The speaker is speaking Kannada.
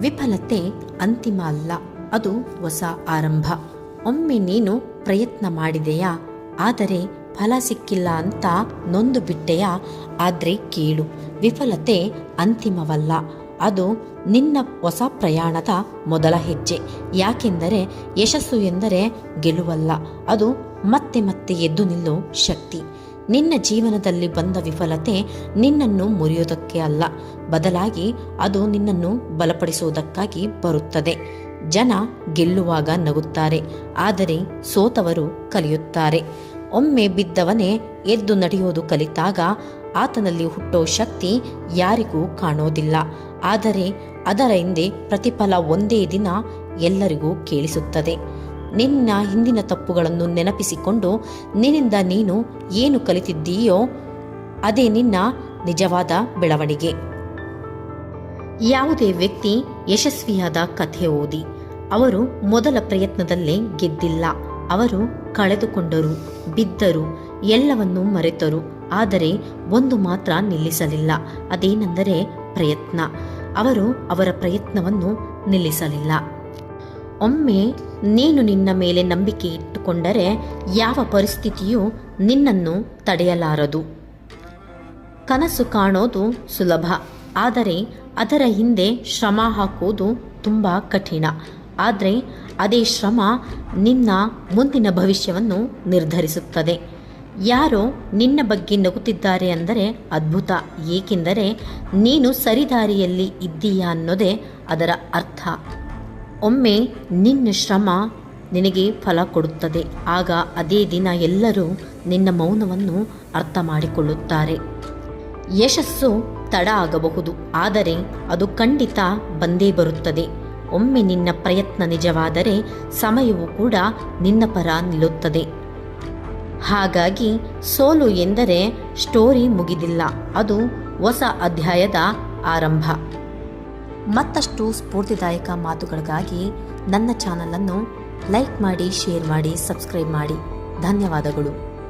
ವಿಫಲತೆ ಅಂತಿಮ ಅಲ್ಲ, ಅದು ಹೊಸ ಆರಂಭ. ಒಮ್ಮೆ ನೀನು ಪ್ರಯತ್ನ ಮಾಡಿದೆಯಾ? ಆದರೆ ಫಲ ಸಿಕ್ಕಿಲ್ಲ ಅಂತ ನೊಂದು ಬಿಟ್ಟೆಯಾ? ಆದ್ರೆ ಕೇಳು, ವಿಫಲತೆ ಅಂತಿಮವಲ್ಲ, ಅದು ನಿನ್ನ ಹೊಸ ಪ್ರಯಾಣದ ಮೊದಲ ಹೆಜ್ಜೆ. ಯಾಕೆಂದರೆ ಯಶಸ್ಸು ಎಂದರೆ ಗೆಲುವಲ್ಲ, ಅದು ಮತ್ತೆ ಮತ್ತೆ ಎದ್ದು ನಿಲ್ಲೋ ಶಕ್ತಿ. ನಿನ್ನ ಜೀವನದಲ್ಲಿ ಬಂದ ವಿಫಲತೆ ನಿನ್ನನ್ನು ಮುರಿಯೋದಕ್ಕೆ ಅಲ್ಲ. ಬದಲಾಗಿ ಅದು ನಿನ್ನನ್ನು ಬಲಪಡಿಸುವುದಕ್ಕಾಗಿ ಬರುತ್ತದೆ. ಜನ ಗೆಲ್ಲುವಾಗ ನಗುತ್ತಾರೆ, ಆದರೆ ಸೋತವರು ಕಲಿಯುತ್ತಾರೆ. ಒಮ್ಮೆ ಬಿದ್ದವನೇ ಎದ್ದು ನಡೆಯೋದು ಕಲಿತಾಗ ಆತನಲ್ಲಿ ಹುಟ್ಟೋ ಶಕ್ತಿ ಯಾರಿಗೂ ಕಾಣೋದಿಲ್ಲ. ಆದರೆ ಅದರ ಹಿಂದೆ ಪ್ರತಿಫಲ ಒಂದೇ ದಿನ ಎಲ್ಲರಿಗೂ ಕೇಳಿಸುತ್ತದೆ. ನಿನ್ನ ಹಿಂದಿನ ತಪ್ಪುಗಳನ್ನು ನೆನಪಿಸಿಕೊಂಡು ನಿನ್ನಿಂದ ನೀನು ಏನು ಕಲಿತಿದ್ದೀಯೋ ಅದೇ ನಿನ್ನ ನಿಜವಾದ ಬೆಳವಣಿಗೆ. ಯಾವುದೇ ವ್ಯಕ್ತಿ ಯಶಸ್ವಿಯಾದ ಕಥೆ ಓದಿ. ಅವರು ಮೊದಲ ಪ್ರಯತ್ನದಲ್ಲೇ ಗೆದ್ದಿಲ್ಲ. ಅವರು ಕಳೆದುಕೊಂಡರು, ಬಿದ್ದರು, ಎಲ್ಲವನ್ನೂ ಮರೆತರು. ಆದರೆ ಒಂದು ಮಾತ್ರ ನಿಲ್ಲಿಸಲಿಲ್ಲ. ಅದೇನೆಂದರೆ ಪ್ರಯತ್ನ. ಅವರು ಅವರ ಪ್ರಯತ್ನವನ್ನು ನಿಲ್ಲಿಸಲಿಲ್ಲ. ಒಮ್ಮೆ ನೀನು ನಿನ್ನ ಮೇಲೆ ನಂಬಿಕೆ ಇಟ್ಟುಕೊಂಡರೆ ಯಾವ ಪರಿಸ್ಥಿತಿಯೂ ನಿನ್ನನ್ನು ತಡೆಯಲಾರದು. ಕನಸು ಕಾಣೋದು ಸುಲಭ, ಆದರೆ ಅದರ ಹಿಂದೆ ಶ್ರಮ ಹಾಕುವುದು ತುಂಬ ಕಠಿಣ. ಆದರೆ ಅದೇ ಶ್ರಮ ನಿನ್ನ ಮುಂದಿನ ಭವಿಷ್ಯವನ್ನು ನಿರ್ಧರಿಸುತ್ತದೆ. ಯಾರೋ ನಿನ್ನ ಬಗ್ಗೆ ನಗುತ್ತಿದ್ದಾರೆ ಅಂದರೆ ಅದ್ಭುತ, ಏಕೆಂದರೆ ನೀನು ಸರಿದಾರಿಯಲ್ಲಿ ಇದ್ದೀಯಾ ಅನ್ನೋದೇ ಅದರ ಅರ್ಥ. ಒಮ್ಮೆ ನಿನ್ನ ಶ್ರಮ ನಿನಗೆ ಫಲ ಕೊಡುತ್ತದೆ. ಆಗ ಅದೇ ದಿನ ಎಲ್ಲರೂ ನಿನ್ನ ಮೌನವನ್ನು ಅರ್ಥ ಮಾಡಿಕೊಳ್ಳುತ್ತಾರೆ. ಯಶಸ್ಸು ತಡ ಆಗಬಹುದು, ಆದರೆ ಅದು ಖಂಡಿತ ಬಂದೇ ಬರುತ್ತದೆ. ಒಮ್ಮೆ ನಿನ್ನ ಪ್ರಯತ್ನ ನಿಜವಾದರೆ ಸಮಯವು ಕೂಡ ನಿನ್ನ ಪರ ನಿಲ್ಲುತ್ತದೆ. ಹಾಗಾಗಿ ಸೋಲು ಎಂದರೆ ಸ್ಟೋರಿ ಮುಗಿದಿಲ್ಲ, ಅದು ಹೊಸ ಅಧ್ಯಾಯದ ಆರಂಭ. ಮತ್ತಷ್ಟು ಸ್ಫೂರ್ತಿದಾಯಕ ಮಾತುಗಳಿಗಾಗಿ ನನ್ನ ಚಾನಲನ್ನು ಲೈಕ್ ಮಾಡಿ ಶೇರ್ ಮಾಡಿ ಸಬ್ಸ್ಕ್ರೈಬ್ ಮಾಡಿ. ಧನ್ಯವಾದಗಳು.